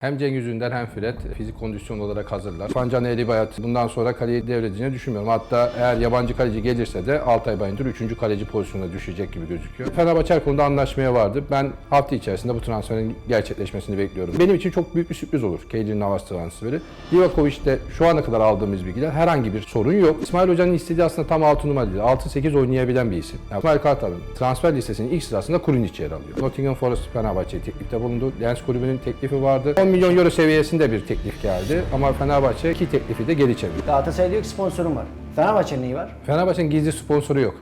Hem Cengiz Ünder hem Fred fizik kondisyon olarak hazırlar. Fancan Eli Bayat bundan sonra kaleyi devredeceğini düşünmüyorum. Hatta eğer yabancı kaleci gelirse de Altay Bayındır 3. kaleci pozisyonuna düşecek gibi gözüküyor. Fenerbahçe konuda anlaşmaya vardı. Ben hafta içerisinde bu transferin gerçekleşmesini bekliyorum. Benim için çok büyük bir sürpriz olur Keylin Navas transferi. Livakovic'te şu ana kadar aldığımız bilgiler herhangi bir sorun yok. İsmail Hoca'nın istediği aslında tam 6 numara değil. 6-8 oynayabilen bir isim. Yani İsmail Kartal'ın transfer listesinin ilk sırasında Kurunic yer alıyor. Nottingham Forest Fenerbahçe'ye teklifte bulundu. Lens kulübünün teklifi vardı. 10 milyon euro seviyesinde bir teklif geldi. Ama Fenerbahçe iki teklifi de geri çevirdi. Galatasaray diyor ki sponsorum var. Fenerbahçe'nin neyi var? Fenerbahçe'nin gizli sponsoru yok.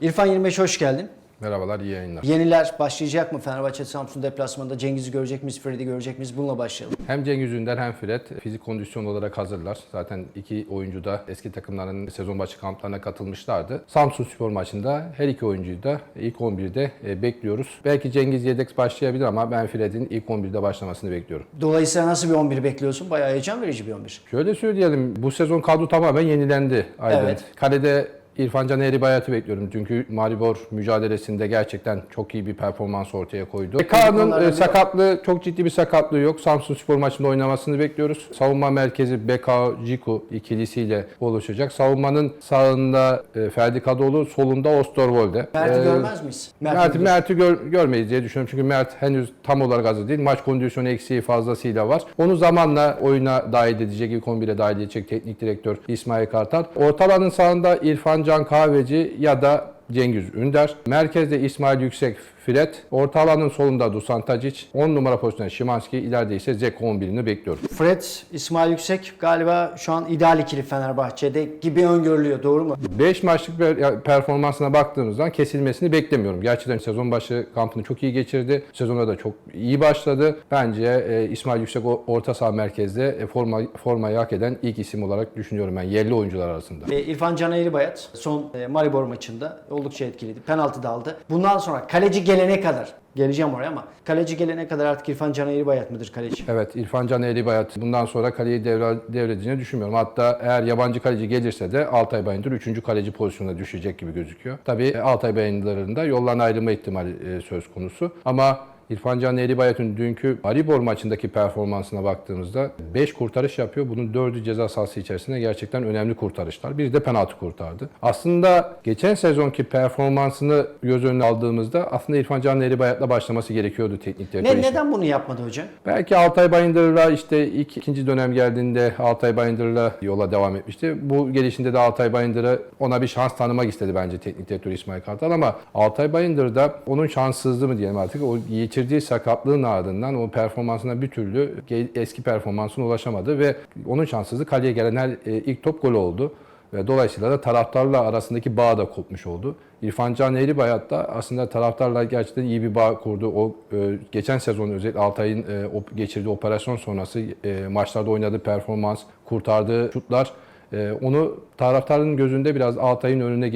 İrfan 25 hoş geldin. Merhabalar, iyi yayınlar. Yeniler başlayacak mı? Fenerbahçe Samsun deplasmanında Cengiz'i görecek miyiz? Fred'i görecek miyiz? Bununla başlayalım. Hem Cengiz Ünder hem Fred fizik kondisyon olarak hazırlar. Zaten iki oyuncu da eski takımların sezon başı kamplarına katılmışlardı. Samsun Spor maçında her iki oyuncuyu da ilk 11'de e, bekliyoruz. Belki Cengiz yedek başlayabilir ama ben Fred'in ilk 11'de başlamasını bekliyorum. Dolayısıyla nasıl bir 11 bekliyorsun? Bayağı heyecan verici bir 11. Şöyle söyleyelim, bu sezon kadro tamamen yenilendi. Aydın. Evet. Kalede İrfan Can Eğribayat'ı bekliyorum. Çünkü Maribor mücadelesinde gerçekten çok iyi bir performans ortaya koydu. Konularda e, sakatlığı, çok ciddi bir sakatlığı yok. Samsun Spor maçında oynamasını bekliyoruz. Savunma merkezi Beka Ciku ikilisiyle oluşacak. Savunmanın sağında e, Ferdi Kadıoğlu, solunda Osterwolde. Mert'i E, görmez miyiz? Mert'i, Mert'i Mert'i gör- görmeyiz diye düşünüyorum. Çünkü Mert henüz tam olarak hazır değil. Maç kondisyonu eksiği fazlasıyla var. Onu zamanla oyuna dahil edecek, ilk 11'e dahil edecek teknik direktör İsmail Kartal. Ortalanın sağında İrfan Can Kahveci ya da Cengiz Ünder. Merkezde İsmail Yüksek Fred. Orta alanın solunda Dusan Tadic. 10 numara pozisyonunda Şimanski. İleride ise Zeko 11'ini bekliyorum. Fred, İsmail Yüksek galiba şu an ideal ikili Fenerbahçe'de gibi öngörülüyor. Doğru mu? 5 maçlık bir performansına baktığımızdan kesilmesini beklemiyorum. Gerçekten sezon başı kampını çok iyi geçirdi. Sezona da çok iyi başladı. Bence e, İsmail Yüksek orta saha merkezde e, forma formayı hak eden ilk isim olarak düşünüyorum ben yerli oyuncular arasında. E, İrfan Can Eğribayat son e, Maribor maçında oldukça etkiliydi. Penaltı da aldı. Bundan sonra kaleci gelene kadar geleceğim oraya ama kaleci gelene kadar artık İrfan Can Eğribayat mıdır kaleci? Evet İrfan Can Eğribayat bundan sonra kaleyi devre, devredeceğini düşünmüyorum. Hatta eğer yabancı kaleci gelirse de Altay Bayındır 3. kaleci pozisyonuna düşecek gibi gözüküyor. Tabii Altay Bayındır'ın da yoldan ayrılma ihtimali e, söz konusu. Ama İrfan Can Eğribayat'ın dünkü Maribor maçındaki performansına baktığımızda 5 kurtarış yapıyor. Bunun 4'ü ceza sahası içerisinde gerçekten önemli kurtarışlar. Biri de penaltı kurtardı. Aslında geçen sezonki performansını göz önüne aldığımızda aslında İrfan Can Eğribayat'la başlaması gerekiyordu teknik direktör. Ne, neden bunu yapmadı hocam? Belki Altay Bayındır'la işte ilk, ikinci dönem geldiğinde Altay Bayındır'la yola devam etmişti. Bu gelişinde de Altay Bayındır'a ona bir şans tanımak istedi bence teknik direktör İsmail Kartal ama Altay Bayındır da onun şanssızlığı mı diyelim artık o yitirdiği sakatlığın ardından o performansına bir türlü eski performansına ulaşamadı ve onun şanssızlığı kaleye gelen her e, ilk top golü oldu. Ve dolayısıyla da taraftarla arasındaki bağ da kopmuş oldu. İrfan Can Eğribayat da aslında taraftarla gerçekten iyi bir bağ kurdu. O e, geçen sezon özellikle Altay'ın e, geçirdiği operasyon sonrası maçlarda oynadığı performans, kurtardığı şutlar onu taraftarın gözünde biraz Altay'ın önüne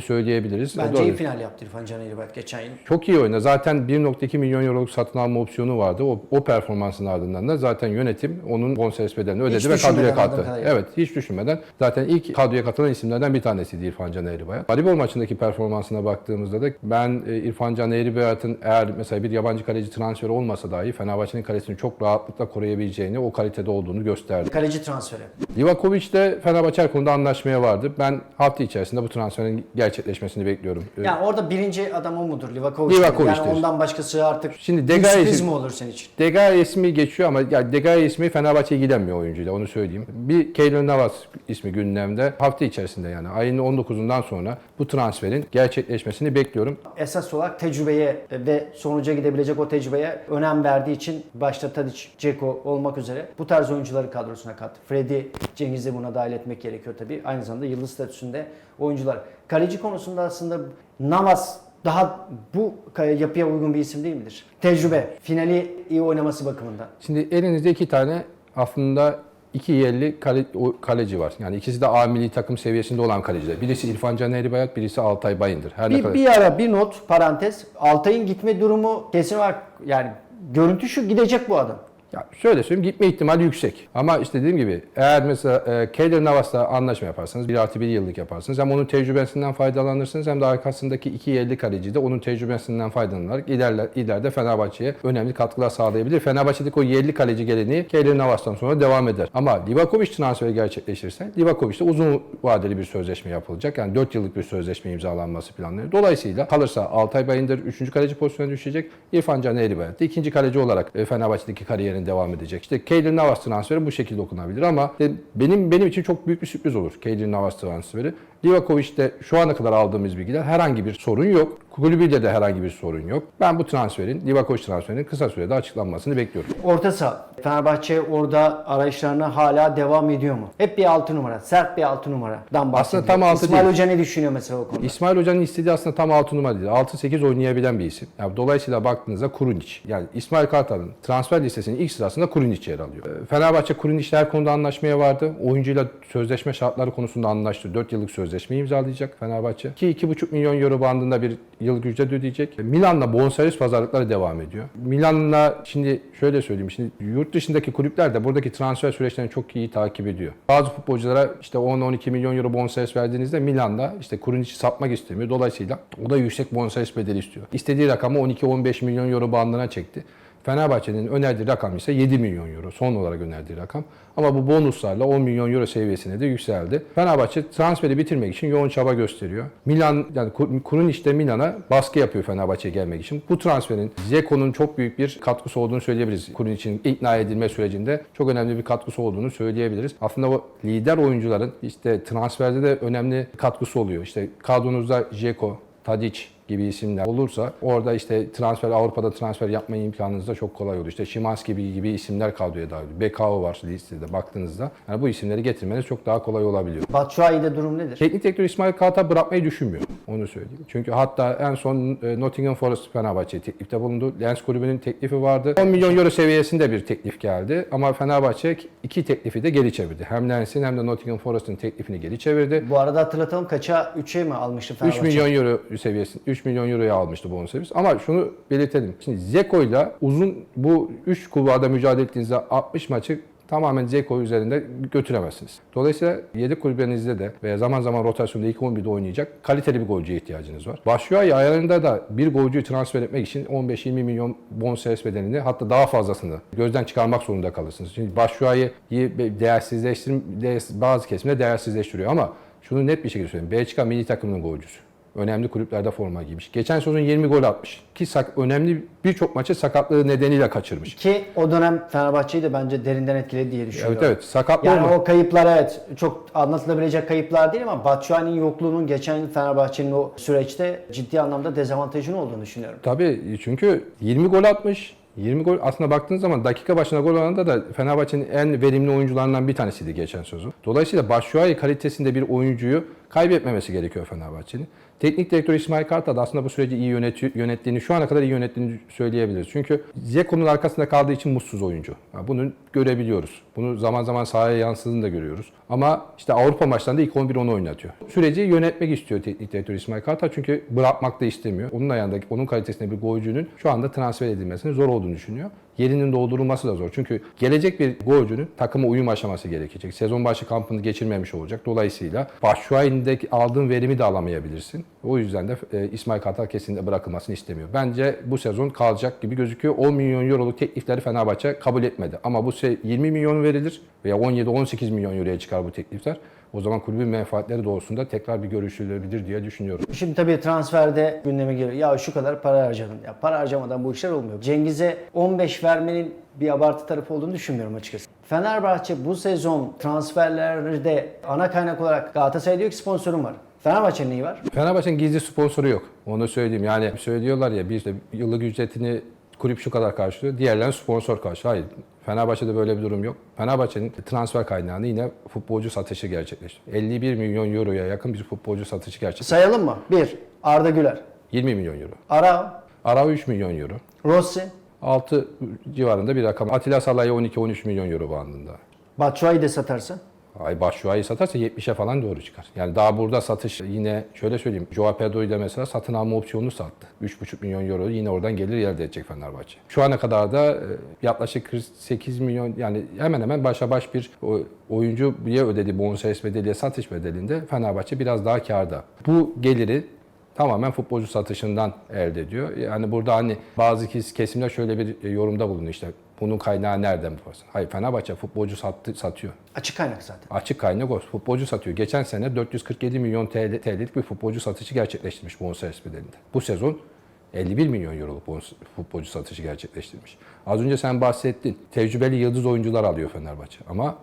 söyleyebiliriz. Bence iyi final yaptı İrfan Can Eğribayat geçen yıl. Çok iyi oynadı. Zaten 1.2 milyon euroluk satın alma opsiyonu vardı. O, o performansın ardından da zaten yönetim onun bonservis bedelini ödedi Hiç ve kadroya kattı. Evet, hiç düşünmeden. Zaten ilk kadroya katılan isimlerden bir tanesiydi İrfan Can Eğribayat. Maribor maçındaki performansına baktığımızda da ben e, İrfan Can Eğribayat'ın eğer mesela bir yabancı kaleci transferi olmasa dahi Fenerbahçe'nin kalesini çok rahatlıkla koruyabileceğini, o kalitede olduğunu gösterdi. Kaleci transferi. Livakovic de Fenerbahçe konuda anlaşmaya vardı. Ben hafta içerisinde bu transferin gerçekleşmesini bekliyorum. Yani orada birinci adam o mudur? Livakovic. Livakovic'tir. Yani ondan başkası artık Şimdi Degay sürpriz mi olur senin için? Degay ismi geçiyor ama yani Degay ismi Fenerbahçe ilgilenmiyor oyuncuyla onu söyleyeyim. Bir Keylor Navas ismi gündemde. Hafta içerisinde yani ayın 19'undan sonra bu transferin gerçekleşmesini bekliyorum. Esas olarak tecrübeye ve sonuca gidebilecek o tecrübeye önem verdiği için başta Tadic, Ceko olmak üzere bu tarz oyuncuları kadrosuna kattı. Freddy, Cengiz de buna dahil etmek gerekiyor tabii. Aynı zamanda yıldız statüsünde oyuncular. Kaleci konusunda aslında Navas daha bu yapıya uygun bir isim değil midir? Tecrübe, finali iyi oynaması bakımından. Şimdi elinizde iki tane aslında iki yerli kale- kaleci var. Yani ikisi de A milli takım seviyesinde olan kaleciler. Birisi İrfan Can Eğribayat, birisi Altay Bayındır. Her Bir, kadar... bir ara bir not parantez. Altay'ın gitme durumu kesin olarak yani görüntü şu gidecek bu adam. Ya şöyle söyleyeyim gitme ihtimali yüksek. Ama işte dediğim gibi eğer mesela e, Keylor Navas'la anlaşma yaparsanız 1 artı 1 yıllık yaparsınız. Hem onun tecrübesinden faydalanırsınız hem de arkasındaki iki yerli kaleci de onun tecrübesinden faydalanarak ilerler, ileride Fenerbahçe'ye önemli katkılar sağlayabilir. Fenerbahçe'deki o yerli kaleci geleneği Keylor Navas'tan sonra devam eder. Ama Livakovic transferi gerçekleşirse Livakovic'te uzun vadeli bir sözleşme yapılacak. Yani 4 yıllık bir sözleşme imzalanması planları. Dolayısıyla kalırsa Altay Bayındır 3. kaleci pozisyonuna düşecek. İrfan Can da ikinci kaleci olarak e, Fenerbahçe'deki kariyerin devam edecek. İşte Keylor Navas transferi bu şekilde okunabilir ama e, benim benim için çok büyük bir sürpriz olur Keylor Navas transferi. Livakovic'te şu ana kadar aldığımız bilgiler herhangi bir sorun yok. Kulübüyle de herhangi bir sorun yok. Ben bu transferin, Livakovic transferinin kısa sürede açıklanmasını bekliyorum. Orta saha. Fenerbahçe orada arayışlarına hala devam ediyor mu? Hep bir 6 numara. Sert bir 6 numaradan bahsediyor. tam altı İsmail değil. Hoca ne düşünüyor mesela o konuda? İsmail Hoca'nın istediği aslında tam 6 numara değil. 6-8 oynayabilen bir isim. Yani dolayısıyla baktığınızda Kurunic. Yani İsmail Kartal'ın transfer listesinin ilk sırasında Kurunic yer alıyor. Ee, Fenerbahçe Kurinic'le her konuda anlaşmaya vardı. Oyuncuyla sözleşme şartları konusunda anlaştı. 4 yıllık sözleşme imzalayacak Fenerbahçe. Ki 2,5 milyon euro bandında bir yıllık ücret ödeyecek. Milan'la bonservis pazarlıkları devam ediyor. Milan'la şimdi şöyle söyleyeyim. Şimdi yurt dışındaki kulüpler de buradaki transfer süreçlerini çok iyi takip ediyor. Bazı futbolculara işte 10-12 milyon euro bonservis verdiğinizde Milan'da işte Kurinic'i satmak istemiyor. Dolayısıyla o da yüksek bonservis bedeli istiyor. İstediği rakamı 12-15 milyon euro bandına çekti. Fenerbahçe'nin önerdiği rakam ise 7 milyon euro son olarak önerdiği rakam. Ama bu bonuslarla 10 milyon euro seviyesine de yükseldi. Fenerbahçe transferi bitirmek için yoğun çaba gösteriyor. Milan yani kurun işte Milan'a baskı yapıyor Fenerbahçe'ye gelmek için. Bu transferin Zeko'nun çok büyük bir katkısı olduğunu söyleyebiliriz. Kurun için ikna edilme sürecinde çok önemli bir katkısı olduğunu söyleyebiliriz. Aslında o lider oyuncuların işte transferde de önemli katkısı oluyor. İşte kadronuzda Zeko, Tadic gibi isimler olursa orada işte transfer Avrupa'da transfer yapma imkanınız da çok kolay olur. İşte Şimanski gibi, gibi isimler kadroya dahil. Bekao var listede baktığınızda. Yani bu isimleri getirmeniz çok daha kolay olabiliyor. Batshuayi'de durum nedir? Teknik direktör İsmail Kartal bırakmayı düşünmüyor. Onu söyleyeyim. Çünkü hatta en son e, Nottingham Forest Fenerbahçe'ye teklifte bulundu. Lens kulübünün teklifi vardı. 10 milyon euro seviyesinde bir teklif geldi. Ama Fenerbahçe iki teklifi de geri çevirdi. Hem Lens'in hem de Nottingham Forest'ın teklifini geri çevirdi. Bu arada hatırlatalım kaça 3'e mi almıştı 3 Fenerbahçe? milyon euro seviyesinde 3 milyon euroya almıştı bonservis. Ama şunu belirtelim. Şimdi Zeko'yla uzun bu 3 kulvarda mücadele ettiğinizde 60 maçı tamamen Zeko üzerinde götüremezsiniz. Dolayısıyla yedek kulübünüzde de veya zaman zaman rotasyonda ilk 11'de oynayacak kaliteli bir golcüye ihtiyacınız var. Başlıyor ayarında da bir golcüyü transfer etmek için 15-20 milyon bonservis bedelini hatta daha fazlasını gözden çıkarmak zorunda kalırsınız. Şimdi Başşuay'ı değersizleştir bazı kesimde değersizleştiriyor ama şunu net bir şekilde söyleyeyim. Belçika milli takımının golcüsü. Önemli kulüplerde forma giymiş. Geçen sezon 20 gol atmış. Ki sak- önemli birçok maçı sakatlığı nedeniyle kaçırmış. Ki o dönem Fenerbahçe'yi de bence derinden etkiledi diye düşünüyorum. Evet evet sakatlığı Yani olmadı. o kayıplar evet çok anlatılabilecek kayıplar değil ama Batshuayi'nin yokluğunun geçen yıl Fenerbahçe'nin o süreçte ciddi anlamda dezavantajını olduğunu düşünüyorum. Tabii çünkü 20 gol atmış. 20 gol aslında baktığınız zaman dakika başına gol oranında da Fenerbahçe'nin en verimli oyuncularından bir tanesiydi geçen sezon. Dolayısıyla Başşuay kalitesinde bir oyuncuyu kaybetmemesi gerekiyor Fenerbahçe'nin. Teknik direktör İsmail Kartal da aslında bu süreci iyi yöneti- yönettiğini, şu ana kadar iyi yönettiğini söyleyebiliriz. Çünkü Zeko'nun arkasında kaldığı için mutsuz oyuncu. Yani bunu görebiliyoruz. Bunu zaman zaman sahaya yansıdığını da görüyoruz. Ama işte Avrupa maçlarında ilk 11 onu oynatıyor. Süreci yönetmek istiyor teknik direktör İsmail Kartal çünkü bırakmak da istemiyor. Onun ayağındaki, onun kalitesinde bir golcünün şu anda transfer edilmesinin zor olduğunu düşünüyor. Yerinin doldurulması da zor. Çünkü gelecek bir golcünün takıma uyum aşaması gerekecek. Sezon başı kampını geçirmemiş olacak. Dolayısıyla Başşuay'ındaki aldığın verimi de alamayabilirsin. O yüzden de e, İsmail Kartal kesinlikle bırakılmasını istemiyor. Bence bu sezon kalacak gibi gözüküyor. 10 milyon euroluk teklifleri Fenerbahçe kabul etmedi. Ama bu se- 20 milyon verilir veya 17-18 milyon euroya çıkar bu teklifler. O zaman kulübün menfaatleri doğrusunda tekrar bir görüşülebilir diye düşünüyorum. Şimdi tabii transferde gündeme geliyor. Ya şu kadar para harcadın. Ya para harcamadan bu işler olmuyor. Cengiz'e 15 vermenin bir abartı tarafı olduğunu düşünmüyorum açıkçası. Fenerbahçe bu sezon transferlerde ana kaynak olarak Galatasaray diyor ki sponsorum var. Fenerbahçe'nin neyi var? Fenerbahçe'nin gizli sponsoru yok. Onu söyleyeyim. Yani söylüyorlar ya bir de yıllık ücretini kulüp şu kadar karşılıyor. Diğerlerini sponsor karşılıyor. Hayır. Fenerbahçe'de böyle bir durum yok. Fenerbahçe'nin transfer kaynağını yine futbolcu satışı gerçekleştiriyor. 51 milyon euroya yakın bir futbolcu satışı gerçekleştiriyor. Sayalım mı? 1. Arda Güler. 20 milyon euro. Ara. Arao 3 milyon euro. Rossi. 6 civarında bir rakam. Atilla Salah'ya 12-13 milyon euro bandında. Batshuayi de satarsın. Ay Başşuay'ı satarsa 70'e falan doğru çıkar. Yani daha burada satış yine şöyle söyleyeyim. Joao Pedro'yu da mesela satın alma opsiyonunu sattı. 3,5 milyon euro yine oradan gelir elde edecek Fenerbahçe. Şu ana kadar da e, yaklaşık 48 milyon yani hemen hemen başa baş bir oyuncuya ödediği bonservis bedeliye satış bedelinde Fenerbahçe biraz daha karda. Bu geliri tamamen futbolcu satışından elde ediyor. Yani burada hani bazı kes- kesimler şöyle bir e, yorumda bulunuyor işte bunun kaynağı nereden bulursun? Hayır Fenerbahçe futbolcu sattı, satıyor. Açık kaynak zaten. Açık kaynak o. Futbolcu satıyor. Geçen sene 447 milyon TL, TL'lik bir futbolcu satışı gerçekleştirmiş bonservis bedelinde. Bu sezon 51 milyon euroluk futbolcu satışı gerçekleştirmiş. Az önce sen bahsettin. Tecrübeli yıldız oyuncular alıyor Fenerbahçe. Ama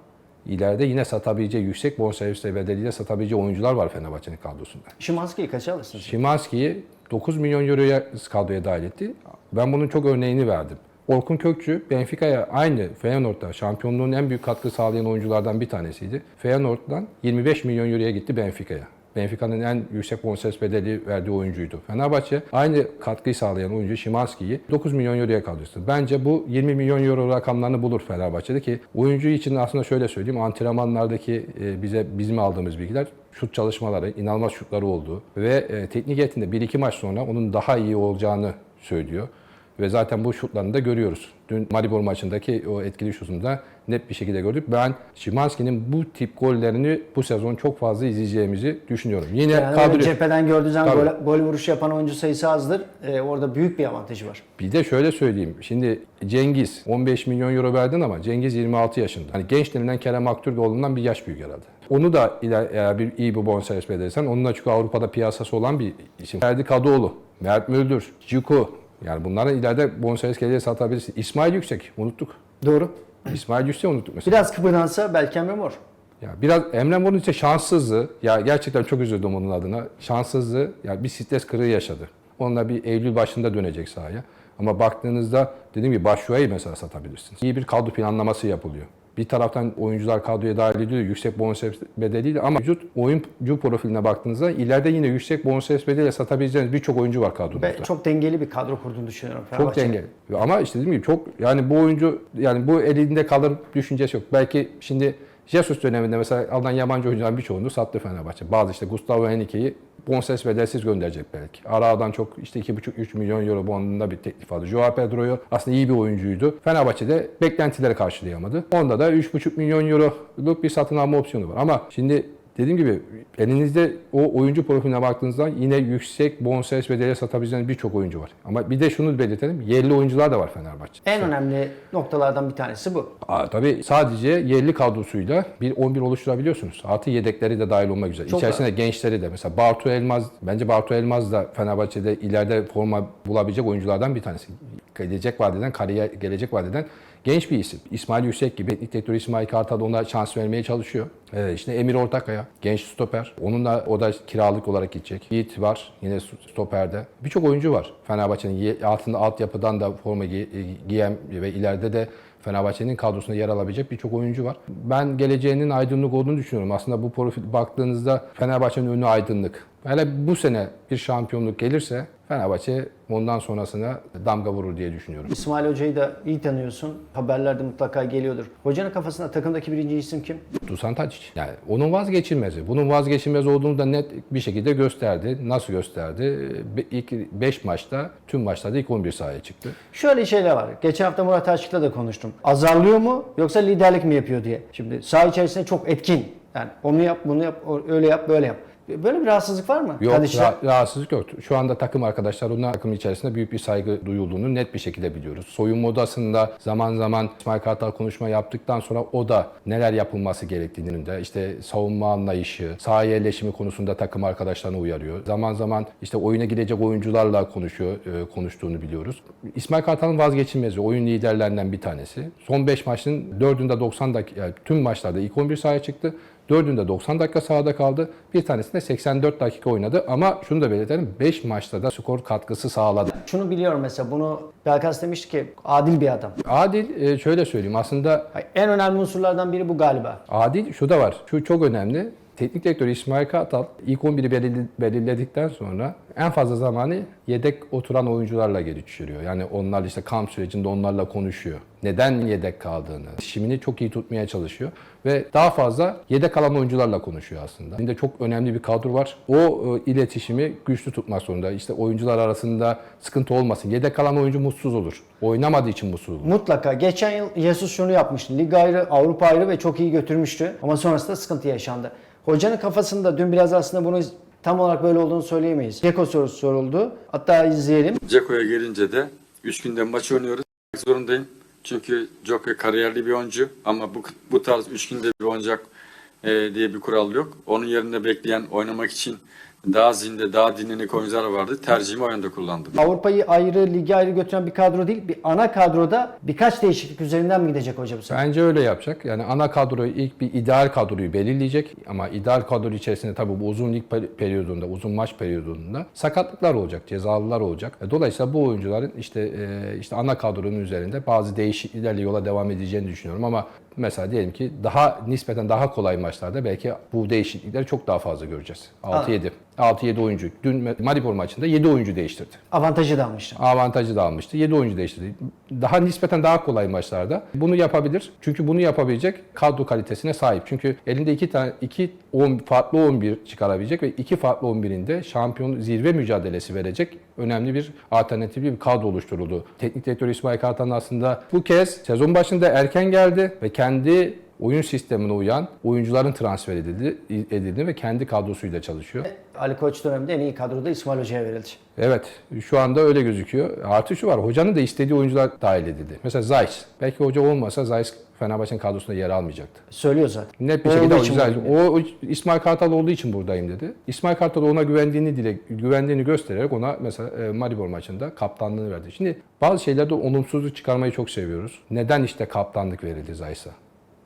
ileride yine satabileceği, yüksek bonservis bedeliyle satabileceği oyuncular var Fenerbahçe'nin kadrosunda. Şimanski'yi kaça alırsınız? Şimanski'yi 9 milyon euroya kadroya dahil etti. Ben bunun çok örneğini verdim. Orkun Kökçü Benfica'ya aynı Feyenoord'da şampiyonluğun en büyük katkı sağlayan oyunculardan bir tanesiydi. Feyenoord'dan 25 milyon euroya gitti Benfica'ya. Benfica'nın en yüksek bonservis bedeli verdiği oyuncuydu. Fenerbahçe aynı katkıyı sağlayan oyuncu Şimanski'yi 9 milyon euroya kaldırdı. Bence bu 20 milyon euro rakamlarını bulur Fenerbahçe'de ki oyuncu için aslında şöyle söyleyeyim antrenmanlardaki e, bize bizim aldığımız bilgiler şut çalışmaları, inanılmaz şutları olduğu ve e, teknik heyetinde 1-2 maç sonra onun daha iyi olacağını söylüyor. Ve zaten bu şutlarını da görüyoruz. Dün Maribor maçındaki o etkili şutunu da net bir şekilde gördük. Ben Şimanski'nin bu tip gollerini bu sezon çok fazla izleyeceğimizi düşünüyorum. Yine Yani kadro... cepheden gördüğü zaman gol, gol vuruşu yapan oyuncu sayısı azdır. Ee, orada büyük bir avantajı var. Bir de şöyle söyleyeyim. Şimdi Cengiz 15 milyon euro verdin ama Cengiz 26 yaşında. Hani genç denilen Kerem Aktürkoğlu'ndan bir yaş büyük herhalde. Onu da eğer bir iyi bir bonservis bedelsen onunla çünkü Avrupa'da piyasası olan bir isim. Ferdi Kadıoğlu, Mert Müldür, Ciku. Yani bunların ileride bonservis geliri satabilirsin. İsmail Yüksek unuttuk. Doğru. İsmail Yüksek'i unuttuk mesela. Biraz kıpırdansa belki Emre Mor. Ya biraz Emre Mor'un için şanssızlığı. Ya gerçekten çok üzüldüm onun adına. Şanssızlığı. Ya bir stres kırığı yaşadı. Onunla bir Eylül başında dönecek sahaya. Ama baktığınızda dediğim gibi Başşuay'ı mesela satabilirsiniz. İyi bir kadro planlaması yapılıyor. Bir taraftan oyuncular kadroya dahil ediliyor yüksek bonservis bedeliyle ama vücut oyuncu profiline baktığınızda ileride yine yüksek bonservis bedeliyle satabileceğiniz birçok oyuncu var kadronuzda. Ve çok dengeli bir kadro kurduğunu düşünüyorum. Çok dengeli. Ama işte dediğim gibi çok yani bu oyuncu yani bu elinde kalır düşüncesi yok. Belki şimdi Jesus döneminde mesela alınan yabancı oyuncuların birçoğunu sattı Fenerbahçe. Bazı işte Gustavo Henrique'yi bonservis bedelsiz gönderecek belki. Aradan çok işte 2,5-3 milyon euro bandında bir teklif aldı. Joao Pedro'yu aslında iyi bir oyuncuydu. Fenerbahçe'de beklentileri karşılayamadı. Onda da 3,5 milyon euroluk bir satın alma opsiyonu var. Ama şimdi Dediğim gibi elinizde o oyuncu profiline baktığınızda yine yüksek bonservis bedeliyle satabileceğiniz birçok oyuncu var. Ama bir de şunu belirtelim. Yerli oyuncular da var Fenerbahçe. En önemli noktalardan bir tanesi bu. Aa, tabii sadece yerli kadrosuyla bir 11 oluşturabiliyorsunuz. Artı yedekleri de dahil olmak üzere. Çok İçerisinde gençleri de mesela Bartu Elmaz, bence Bartu Elmaz da Fenerbahçe'de ileride forma bulabilecek oyunculardan bir tanesi. Gelecek vadeden, kariyer gelecek vadeden genç bir isim. İsmail Yüksek gibi teknik direktörü İsmail Kartal ona şans vermeye çalışıyor. Ee, işte Emir Ortakaya, genç stoper. Onun da o da kiralık olarak gidecek. Yiğit var yine stoperde. Birçok oyuncu var. Fenerbahçe'nin altında altyapıdan da forma giy- giyen ve ileride de Fenerbahçe'nin kadrosunda yer alabilecek birçok oyuncu var. Ben geleceğinin aydınlık olduğunu düşünüyorum. Aslında bu profil baktığınızda Fenerbahçe'nin önü aydınlık. Hele bu sene bir şampiyonluk gelirse Fenerbahçe ondan sonrasına damga vurur diye düşünüyorum. İsmail Hoca'yı da iyi tanıyorsun. Haberlerde mutlaka geliyordur. Hocanın kafasında takımdaki birinci isim kim? Dusan Tadic. Yani onun vazgeçilmezi. Bunun vazgeçilmez olduğunu da net bir şekilde gösterdi. Nasıl gösterdi? Be- İlk 5 maçta, tüm maçlarda ilk 11 sahaya çıktı. Şöyle şeyler var. Geçen hafta Murat Aşık'la da konuştum. Azarlıyor mu yoksa liderlik mi yapıyor diye. Şimdi saha içerisinde çok etkin. Yani onu yap, bunu yap, öyle yap, böyle yap. Böyle bir rahatsızlık var mı? Yok ra- rahatsızlık yok. Şu anda takım arkadaşlar ona takım içerisinde büyük bir saygı duyulduğunu net bir şekilde biliyoruz. Soyunma odasında zaman zaman İsmail Kartal konuşma yaptıktan sonra o da neler yapılması gerektiğini de işte savunma anlayışı, saha yerleşimi konusunda takım arkadaşlarını uyarıyor. Zaman zaman işte oyuna gidecek oyuncularla konuşuyor, e, konuştuğunu biliyoruz. İsmail Kartal'ın vazgeçilmezi, oyun liderlerinden bir tanesi. Son 5 maçın 4'ünde 90 dakika, yani tüm maçlarda ilk 11 sahaya çıktı. Dördünde 90 dakika sahada kaldı. Bir tanesinde 84 dakika oynadı ama şunu da belirtelim 5 maçta da skor katkısı sağladı. Şunu biliyorum mesela bunu Belkas demişti ki adil bir adam. Adil e, şöyle söyleyeyim aslında En önemli unsurlardan biri bu galiba. adil şu da var. Şu çok önemli. Teknik direktör İsmail Kartal ilk 11'i belirli- belirledikten sonra en fazla zamanı yedek oturan oyuncularla geçiriyor. Yani onlar işte kamp sürecinde onlarla konuşuyor. Neden yedek kaldığını, şimini çok iyi tutmaya çalışıyor ve daha fazla yedek kalan oyuncularla konuşuyor aslında. Şimdi çok önemli bir kadro var. O e, iletişimi güçlü tutmak zorunda. İşte oyuncular arasında sıkıntı olmasın. Yedek kalan oyuncu mutsuz olur. Oynamadığı için mutsuz olur. Mutlaka. Geçen yıl Jesus şunu yapmıştı. Lig ayrı, Avrupa ayrı ve çok iyi götürmüştü. Ama sonrasında sıkıntı yaşandı. Hocanın kafasında dün biraz aslında bunu tam olarak böyle olduğunu söyleyemeyiz. Ceko sorusu soruldu. Hatta izleyelim. Ceko'ya gelince de 3 günde maç oynuyoruz. Zorundayım. Çünkü Joko kariyerli bir oyuncu ama bu, bu tarz 3 günde bir oynayacak e, diye bir kural yok. Onun yerine bekleyen oynamak için daha zinde, daha dinlenik oyuncular vardı. Tercihimi o yönde kullandım. Avrupa'yı ayrı, ligi ayrı götüren bir kadro değil. Bir ana kadroda birkaç değişiklik üzerinden mi gidecek hoca bu sefer? Bence öyle yapacak. Yani ana kadroyu ilk bir ideal kadroyu belirleyecek ama ideal kadro içerisinde tabii bu uzun lig peri- periyodunda, uzun maç periyodunda sakatlıklar olacak, cezalılar olacak. E, Dolayısıyla bu oyuncuların işte e, işte ana kadronun üzerinde bazı değişikliklerle yola devam edeceğini düşünüyorum ama mesela diyelim ki daha nispeten daha kolay maçlarda belki bu değişiklikleri çok daha fazla göreceğiz. 6-7. 6-7 oyuncu. Dün Maribor maçında 7 oyuncu değiştirdi. Avantajı da almıştı. avantajı da almıştı. 7 oyuncu değiştirdi. Daha nispeten daha kolay maçlarda bunu yapabilir. Çünkü bunu yapabilecek kadro kalitesine sahip. Çünkü elinde iki tane iki on, farklı 11 çıkarabilecek ve iki farklı 11'inde şampiyon zirve mücadelesi verecek önemli bir alternatifli bir kadro oluşturuldu. Teknik direktör İsmail Kartal aslında bu kez sezon başında erken geldi ve kendi oyun sistemine uyan oyuncuların transfer edildi, edildi ve kendi kadrosuyla çalışıyor. Ali Koç döneminde en iyi kadroda İsmail Hoca'ya verildi. Evet, şu anda öyle gözüküyor. Artı şu var, hocanın da istediği oyuncular dahil edildi. Mesela Zayt. Belki hoca olmasa Zayt Fenerbahçe'nin kadrosunda yer almayacaktı. Söylüyor zaten. Net bir şekilde Zayt- buradayım. o, o İsmail Kartal olduğu için buradayım dedi. İsmail Kartal ona güvendiğini dile güvendiğini göstererek ona mesela e, Maribor maçında kaptanlığını verdi. Şimdi bazı şeylerde olumsuzluk çıkarmayı çok seviyoruz. Neden işte kaptanlık verildi Zayt'a?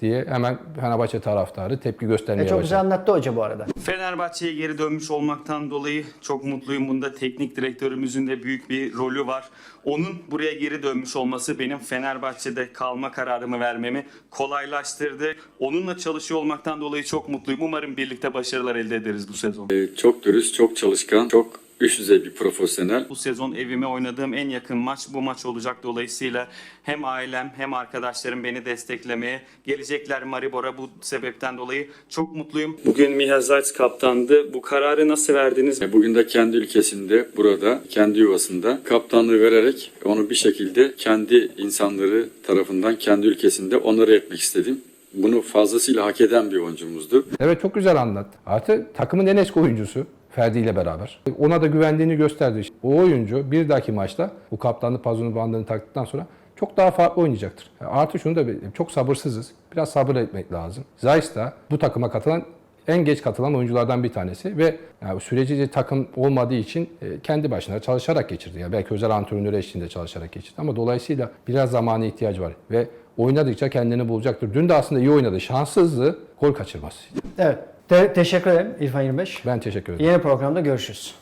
Diye hemen Fenerbahçe taraftarı tepki göstermeye E, çok güzel anlattı hoca bu arada. Fenerbahçe'ye geri dönmüş olmaktan dolayı çok mutluyum. Bunda teknik direktörümüzün de büyük bir rolü var. Onun buraya geri dönmüş olması benim Fenerbahçe'de kalma kararımı vermemi kolaylaştırdı. Onunla çalışıyor olmaktan dolayı çok mutluyum. Umarım birlikte başarılar elde ederiz bu sezon. E, çok dürüst, çok çalışkan, çok üst düzey bir profesyonel. Bu sezon evime oynadığım en yakın maç bu maç olacak. Dolayısıyla hem ailem hem arkadaşlarım beni desteklemeye gelecekler Maribor'a bu sebepten dolayı çok mutluyum. Bugün Miha Zayt kaptandı. Bu kararı nasıl verdiniz? Bugün de kendi ülkesinde, burada, kendi yuvasında kaptanlığı vererek onu bir şekilde kendi insanları tarafından kendi ülkesinde onları etmek istedim. Bunu fazlasıyla hak eden bir oyuncumuzdu. Evet çok güzel anlattı. Artı takımın en eski oyuncusu Ferdi ile beraber. Ona da güvendiğini gösterdi. O oyuncu bir dahaki maçta bu kaptanlık pazunu bandını taktıktan sonra çok daha farklı oynayacaktır. Artı şunu da çok sabırsızız. Biraz sabır etmek lazım. Zayt da bu takıma katılan en geç katılan oyunculardan bir tanesi ve yani süreci takım olmadığı için e, kendi başına çalışarak geçirdi. Yani belki özel antrenör eşliğinde çalışarak geçirdi ama dolayısıyla biraz zamana ihtiyacı var ve oynadıkça kendini bulacaktır. Dün de aslında iyi oynadı. Şanssızdı. Gol kaçırması. Evet. Te- teşekkür ederim İrfan 25. Ben teşekkür ederim. Yeni programda görüşürüz.